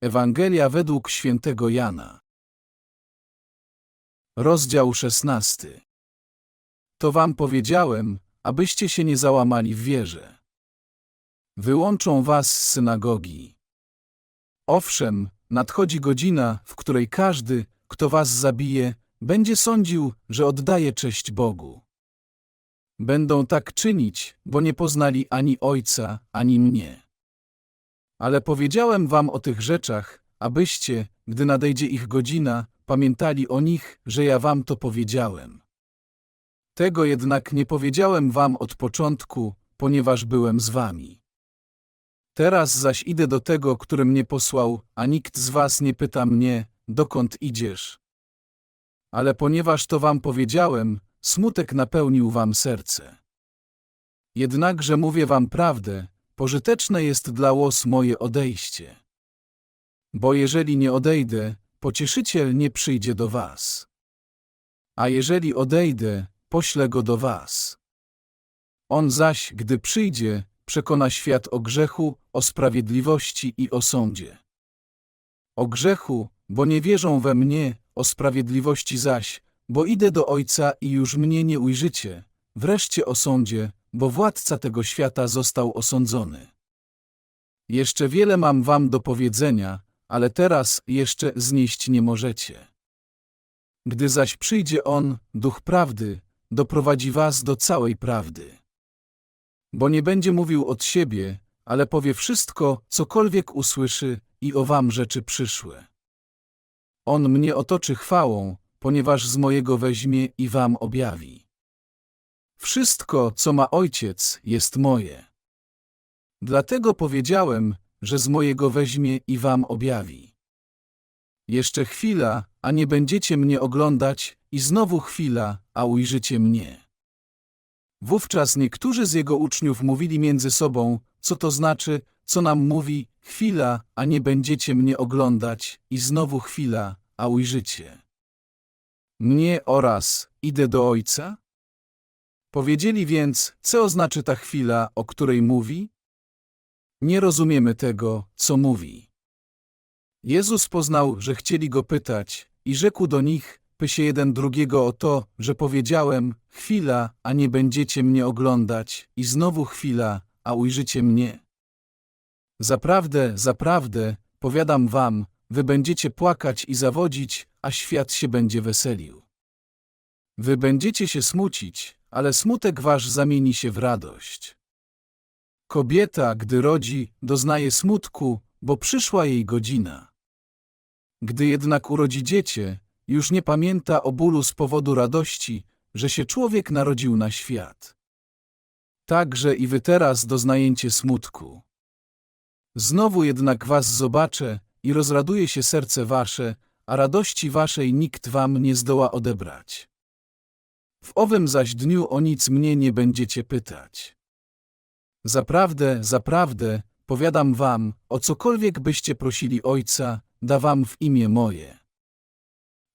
Ewangelia według świętego Jana. Rozdział szesnasty. To wam powiedziałem, abyście się nie załamali w wierze. Wyłączą was z synagogi. Owszem, nadchodzi godzina, w której każdy, kto was zabije, będzie sądził, że oddaje cześć Bogu. Będą tak czynić, bo nie poznali ani Ojca, ani mnie. Ale powiedziałem wam o tych rzeczach, abyście, gdy nadejdzie ich godzina, pamiętali o nich, że ja wam to powiedziałem. Tego jednak nie powiedziałem wam od początku, ponieważ byłem z wami. Teraz zaś idę do tego, który mnie posłał, a nikt z was nie pyta mnie, dokąd idziesz. Ale ponieważ to wam powiedziałem, smutek napełnił wam serce. Jednakże mówię wam prawdę, pożyteczne jest dla łos moje odejście. Bo jeżeli nie odejdę, pocieszyciel nie przyjdzie do was. A jeżeli odejdę, poślę go do was. On zaś, gdy przyjdzie, przekona świat o grzechu, o sprawiedliwości i o sądzie. O grzechu, bo nie wierzą we mnie, o sprawiedliwości zaś, bo idę do Ojca i już mnie nie ujrzycie, wreszcie o sądzie, bo władca tego świata został osądzony. Jeszcze wiele mam wam do powiedzenia, ale teraz jeszcze znieść nie możecie. Gdy zaś przyjdzie On, Duch Prawdy, doprowadzi was do całej prawdy. Bo nie będzie mówił od siebie, ale powie wszystko, cokolwiek usłyszy i o wam rzeczy przyszłe. On mnie otoczy chwałą, ponieważ z mojego weźmie i wam objawi. Wszystko, co ma Ojciec, jest moje. Dlatego powiedziałem, że z mojego weźmie i wam objawi. Jeszcze chwila, a nie będziecie mnie oglądać, i znowu chwila, a ujrzycie mnie. Wówczas niektórzy z jego uczniów mówili między sobą, co to znaczy, co nam mówi, chwila, a nie będziecie mnie oglądać, i znowu chwila, a ujrzycie. Mnie oraz idę do Ojca? Powiedzieli więc, co oznaczy ta chwila, o której mówi? Nie rozumiemy tego, co mówi. Jezus poznał, że chcieli go pytać i rzekł do nich, pysie jeden drugiego o to, że powiedziałem, chwila, a nie będziecie mnie oglądać i znowu chwila, a ujrzycie mnie. Zaprawdę, zaprawdę, powiadam wam, wy będziecie płakać i zawodzić, a świat się będzie weselił. Wy będziecie się smucić, ale smutek wasz zamieni się w radość. Kobieta, gdy rodzi, doznaje smutku, bo przyszła jej godzina. Gdy jednak urodzi dziecię, już nie pamięta o bólu z powodu radości, że się człowiek narodził na świat. Także i wy teraz doznajecie smutku. Znowu jednak was zobaczę i rozraduje się serce wasze, a radości waszej nikt wam nie zdoła odebrać. W owym zaś dniu o nic mnie nie będziecie pytać. Zaprawdę, zaprawdę, powiadam wam, o cokolwiek byście prosili Ojca, da wam w imię moje.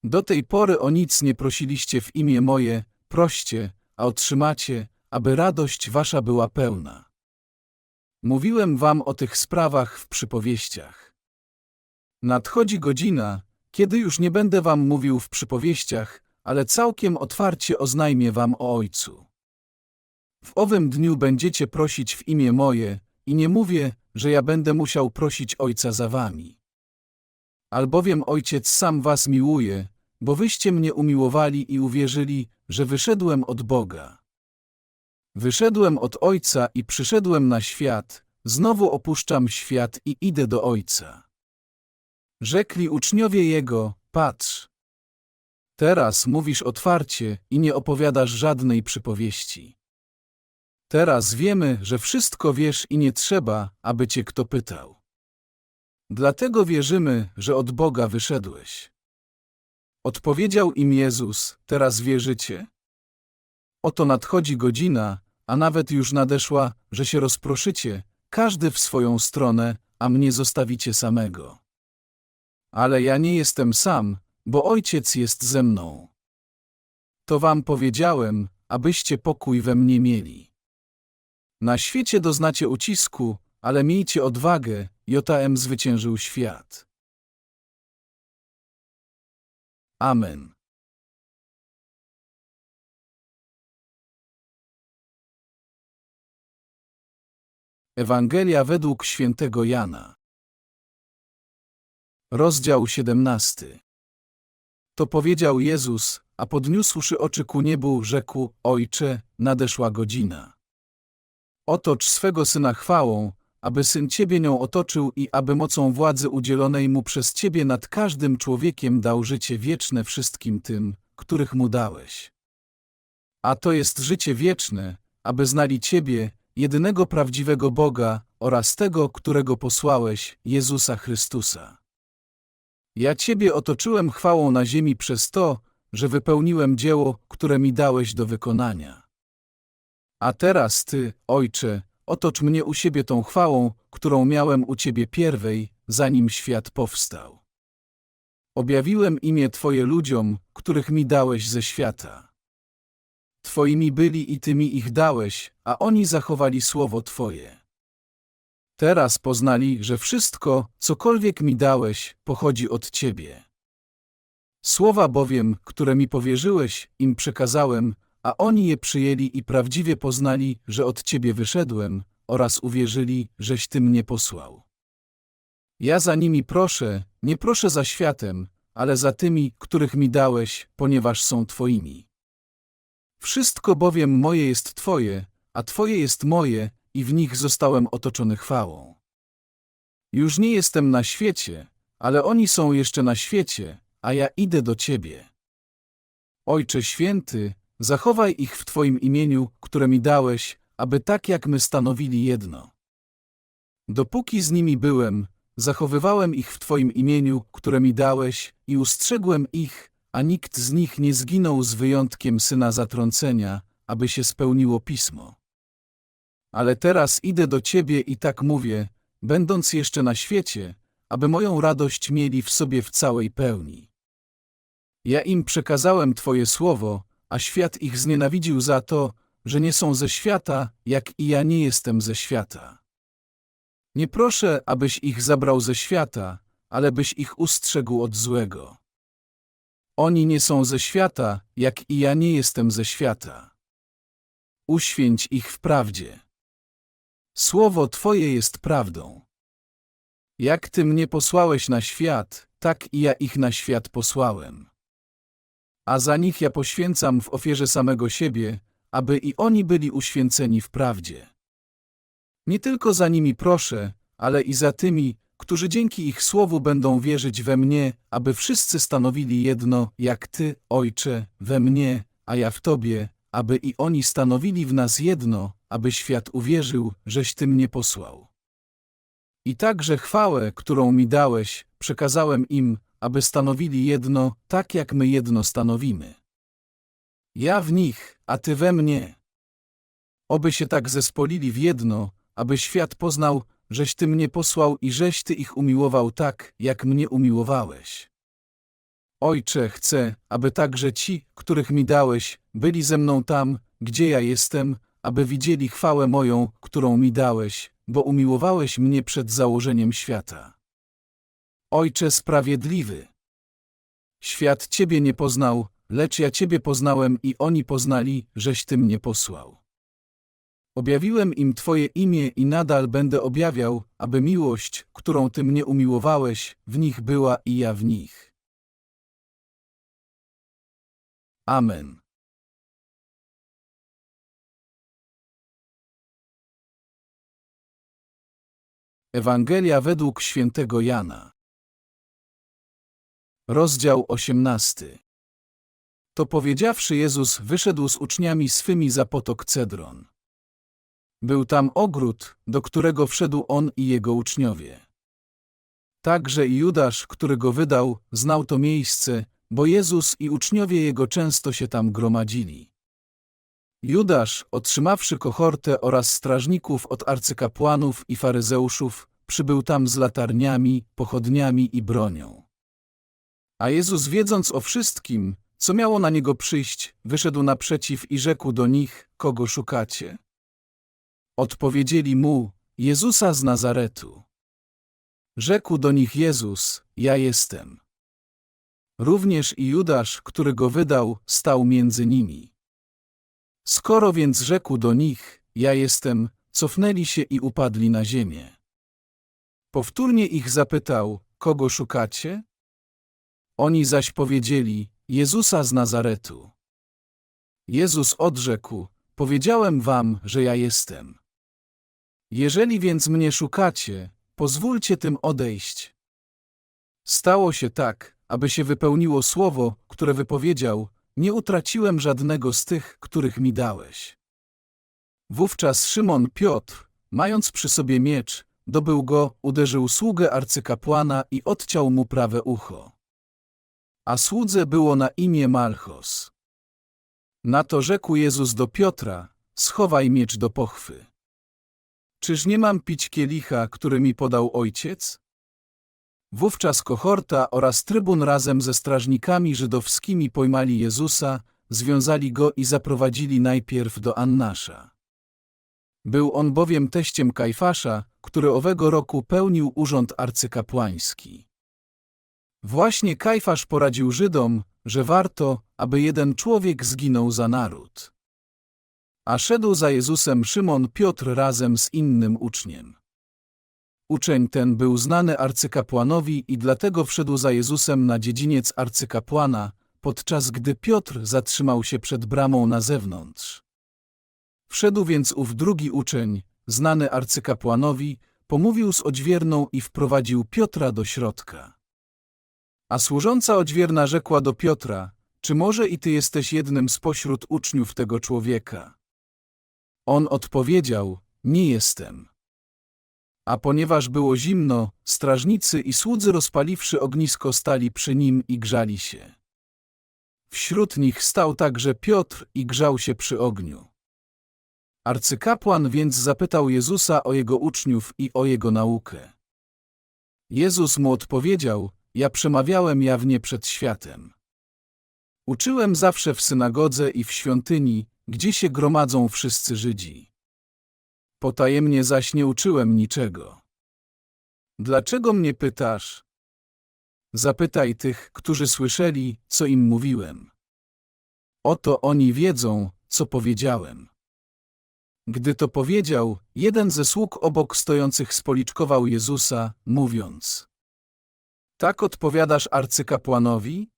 Do tej pory o nic nie prosiliście w imię moje, proście, a otrzymacie, aby radość wasza była pełna. Mówiłem wam o tych sprawach w przypowieściach. Nadchodzi godzina, kiedy już nie będę wam mówił w przypowieściach, ale całkiem otwarcie oznajmię wam o Ojcu. W owym dniu będziecie prosić w imię moje i nie mówię, że ja będę musiał prosić Ojca za wami. Albowiem Ojciec sam was miłuje, bo wyście mnie umiłowali i uwierzyli, że wyszedłem od Boga. Wyszedłem od Ojca i przyszedłem na świat, znowu opuszczam świat i idę do Ojca. Rzekli uczniowie Jego, patrz. Teraz mówisz otwarcie i nie opowiadasz żadnej przypowieści. Teraz wiemy, że wszystko wiesz i nie trzeba, aby cię kto pytał. Dlatego wierzymy, że od Boga wyszedłeś. Odpowiedział im Jezus, teraz wierzycie? Oto nadchodzi godzina, a nawet już nadeszła, że się rozproszycie, każdy w swoją stronę, a mnie zostawicie samego. Ale ja nie jestem sam, bo Ojciec jest ze mną. To wam powiedziałem, abyście pokój we mnie mieli. Na świecie doznacie ucisku, ale miejcie odwagę, JM zwyciężył świat. Amen. Ewangelia według świętego Jana. Rozdział 17. To powiedział Jezus, a podniósłszy oczy ku niebu, rzekł: Ojcze, nadeszła godzina. Otocz swego syna chwałą, aby syn ciebie nią otoczył i aby mocą władzy udzielonej mu przez ciebie nad każdym człowiekiem dał życie wieczne wszystkim tym, których mu dałeś. A to jest życie wieczne, aby znali ciebie, jedynego prawdziwego Boga oraz tego, którego posłałeś, Jezusa Chrystusa. Ja Ciebie otoczyłem chwałą na ziemi przez to, że wypełniłem dzieło, które mi dałeś do wykonania. A teraz Ty, Ojcze, otocz mnie u siebie tą chwałą, którą miałem u Ciebie pierwej, zanim świat powstał. Objawiłem imię Twoje ludziom, których mi dałeś ze świata. Twoimi byli i Ty mi ich dałeś, a oni zachowali słowo Twoje. Teraz poznali, że wszystko, cokolwiek mi dałeś, pochodzi od Ciebie. Słowa bowiem, które mi powierzyłeś, im przekazałem, a oni je przyjęli i prawdziwie poznali, że od Ciebie wyszedłem, oraz uwierzyli, żeś Ty mnie posłał. Ja za nimi proszę, nie proszę za światem, ale za tymi, których mi dałeś, ponieważ są Twoimi. Wszystko bowiem moje jest Twoje, a Twoje jest moje, i w nich zostałem otoczony chwałą. Już nie jestem na świecie, ale oni są jeszcze na świecie, a ja idę do Ciebie. Ojcze Święty, zachowaj ich w Twoim imieniu, które mi dałeś, aby tak jak my stanowili jedno. Dopóki z nimi byłem, zachowywałem ich w Twoim imieniu, które mi dałeś, i ustrzegłem ich, a nikt z nich nie zginął z wyjątkiem syna zatrącenia, aby się spełniło pismo. Ale teraz idę do Ciebie i tak mówię, będąc jeszcze na świecie, aby moją radość mieli w sobie w całej pełni. Ja im przekazałem Twoje słowo, a świat ich znienawidził za to, że nie są ze świata, jak i ja nie jestem ze świata. Nie proszę, abyś ich zabrał ze świata, ale byś ich ustrzegł od złego. Oni nie są ze świata, jak i ja nie jestem ze świata. Uświęć ich w prawdzie. Słowo Twoje jest prawdą. Jak Ty mnie posłałeś na świat, tak i ja ich na świat posłałem. A za nich ja poświęcam w ofierze samego siebie, aby i oni byli uświęceni w prawdzie. Nie tylko za nimi proszę, ale i za tymi, którzy dzięki ich słowu będą wierzyć we mnie, aby wszyscy stanowili jedno, jak Ty, Ojcze, we mnie, a ja w Tobie, aby i oni stanowili w nas jedno, aby świat uwierzył, żeś Ty mnie posłał. I także chwałę, którą mi dałeś, przekazałem im, aby stanowili jedno, tak jak my jedno stanowimy. Ja w nich, a Ty we mnie. Oby się tak zespolili w jedno, aby świat poznał, żeś Ty mnie posłał i żeś Ty ich umiłował tak, jak mnie umiłowałeś. Ojcze, chcę, aby także ci, których mi dałeś, byli ze mną tam, gdzie ja jestem, aby widzieli chwałę moją, którą mi dałeś, bo umiłowałeś mnie przed założeniem świata. Ojcze sprawiedliwy! Świat Ciebie nie poznał, lecz ja Ciebie poznałem i oni poznali, żeś Ty mnie posłał. Objawiłem im Twoje imię i nadal będę objawiał, aby miłość, którą Ty mnie umiłowałeś, w nich była i ja w nich. Amen. Ewangelia według świętego Jana. Rozdział 18. To powiedziawszy Jezus wyszedł z uczniami swymi za potok Cedron. Był tam ogród, do którego wszedł on i jego uczniowie. Także i Judasz, który go wydał, znał to miejsce, bo Jezus i uczniowie jego często się tam gromadzili. Judasz, otrzymawszy kohortę oraz strażników od arcykapłanów i faryzeuszów, przybył tam z latarniami, pochodniami i bronią. A Jezus, wiedząc o wszystkim, co miało na niego przyjść, wyszedł naprzeciw i rzekł do nich, kogo szukacie? Odpowiedzieli mu, Jezusa z Nazaretu. Rzekł do nich Jezus, ja jestem. Również i Judasz, który go wydał, stał między nimi. Skoro więc rzekł do nich, ja jestem, cofnęli się i upadli na ziemię. Powtórnie ich zapytał, kogo szukacie? Oni zaś powiedzieli, Jezusa z Nazaretu. Jezus odrzekł, powiedziałem wam, że ja jestem. Jeżeli więc mnie szukacie, pozwólcie tym odejść. Stało się tak, aby się wypełniło słowo, które wypowiedział, nie utraciłem żadnego z tych, których mi dałeś. Wówczas Szymon Piotr, mając przy sobie miecz, dobył go, uderzył sługę arcykapłana i odciął mu prawe ucho. A słudze było na imię Malchos. Na to rzekł Jezus do Piotra, schowaj miecz do pochwy. Czyż nie mam pić kielicha, który mi podał ojciec? Wówczas kohorta oraz trybun razem ze strażnikami żydowskimi pojmali Jezusa, związali go i zaprowadzili najpierw do Annasza. Był on bowiem teściem Kajfasza, który owego roku pełnił urząd arcykapłański. Właśnie Kajfasz poradził Żydom, że warto, aby jeden człowiek zginął za naród. A szedł za Jezusem Szymon Piotr razem z innym uczniem. Uczeń ten był znany arcykapłanowi i dlatego wszedł za Jezusem na dziedziniec arcykapłana, podczas gdy Piotr zatrzymał się przed bramą na zewnątrz. Wszedł więc ów drugi uczeń, znany arcykapłanowi, pomówił z odźwierną i wprowadził Piotra do środka. A służąca odźwierna rzekła do Piotra, czy może i ty jesteś jednym spośród uczniów tego człowieka? On odpowiedział, nie jestem. A ponieważ było zimno, strażnicy i słudzy rozpaliwszy ognisko stali przy nim i grzali się. Wśród nich stał także Piotr i grzał się przy ogniu. Arcykapłan więc zapytał Jezusa o jego uczniów i o jego naukę. Jezus mu odpowiedział, ja przemawiałem jawnie przed światem. Uczyłem zawsze w synagodze i w świątyni, gdzie się gromadzą wszyscy Żydzi. Potajemnie zaś nie uczyłem niczego. Dlaczego mnie pytasz? Zapytaj tych, którzy słyszeli, co im mówiłem. Oto oni wiedzą, co powiedziałem. Gdy to powiedział, jeden ze sług obok stojących spoliczkował Jezusa, mówiąc: Tak odpowiadasz arcykapłanowi?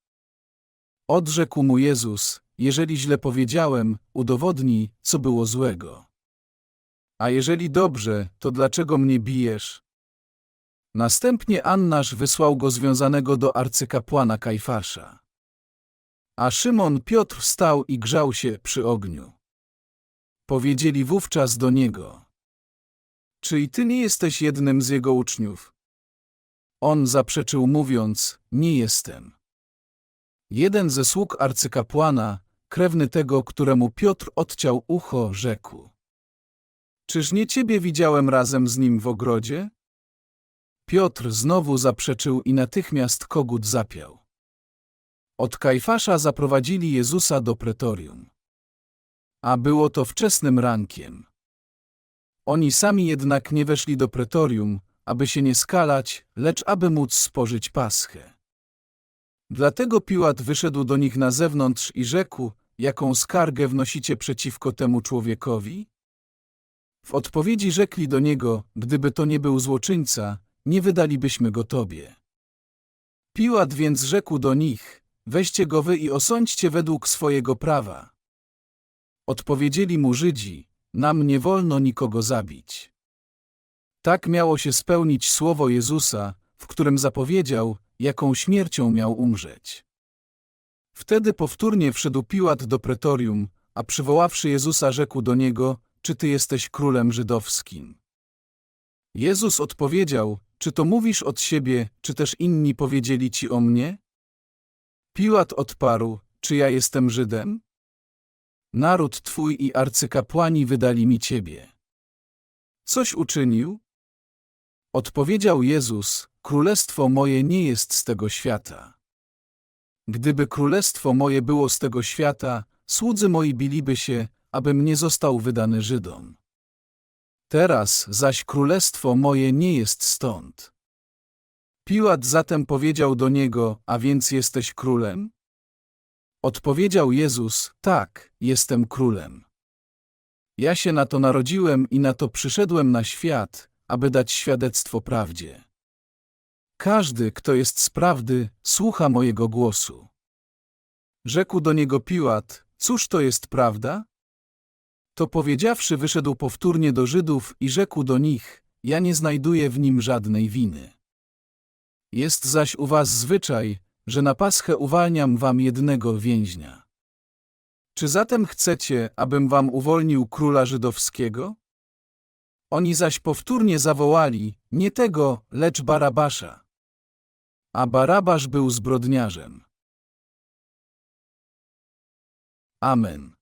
Odrzekł mu Jezus: Jeżeli źle powiedziałem, udowodnij, co było złego. A jeżeli dobrze, to dlaczego mnie bijesz? Następnie Annasz wysłał go związanego do arcykapłana Kajfasza. A Szymon Piotr stał i grzał się przy ogniu. Powiedzieli wówczas do niego. Czy i ty nie jesteś jednym z jego uczniów? On zaprzeczył mówiąc, nie jestem. Jeden ze sług arcykapłana, krewny tego, któremu Piotr odciął ucho, rzekł. Czyż nie ciebie widziałem razem z nim w ogrodzie? Piotr znowu zaprzeczył i natychmiast kogut zapiał. Od Kajfasza zaprowadzili Jezusa do pretorium. A było to wczesnym rankiem. Oni sami jednak nie weszli do pretorium, aby się nie skalać, lecz aby móc spożyć paschę. Dlatego Piłat wyszedł do nich na zewnątrz i rzekł, jaką skargę wnosicie przeciwko temu człowiekowi? W odpowiedzi rzekli do niego, gdyby to nie był złoczyńca, nie wydalibyśmy go tobie. Piłat więc rzekł do nich, weźcie go wy i osądźcie według swojego prawa. Odpowiedzieli mu Żydzi, nam nie wolno nikogo zabić. Tak miało się spełnić słowo Jezusa, w którym zapowiedział, jaką śmiercią miał umrzeć. Wtedy powtórnie wszedł Piłat do pretorium, a przywoławszy Jezusa rzekł do niego, czy ty jesteś królem żydowskim? Jezus odpowiedział, czy to mówisz od siebie, czy też inni powiedzieli ci o mnie? Piłat odparł, czy ja jestem Żydem? Naród twój i arcykapłani wydali mi ciebie. Coś uczynił? Odpowiedział Jezus, królestwo moje nie jest z tego świata. Gdyby królestwo moje było z tego świata, słudzy moi biliby się, abym nie został wydany Żydom. Teraz zaś królestwo moje nie jest stąd. Piłat zatem powiedział do niego, a więc jesteś królem? Odpowiedział Jezus, tak, jestem królem. Ja się na to narodziłem i na to przyszedłem na świat, aby dać świadectwo prawdzie. Każdy, kto jest z prawdy, słucha mojego głosu. Rzekł do niego Piłat, cóż to jest prawda? To powiedziawszy, wyszedł powtórnie do Żydów i rzekł do nich, ja nie znajduję w nim żadnej winy. Jest zaś u was zwyczaj, że na paschę uwalniam wam jednego więźnia. Czy zatem chcecie, abym wam uwolnił króla żydowskiego? Oni zaś powtórnie zawołali, nie tego, lecz Barabasza. A Barabasz był zbrodniarzem. Amen.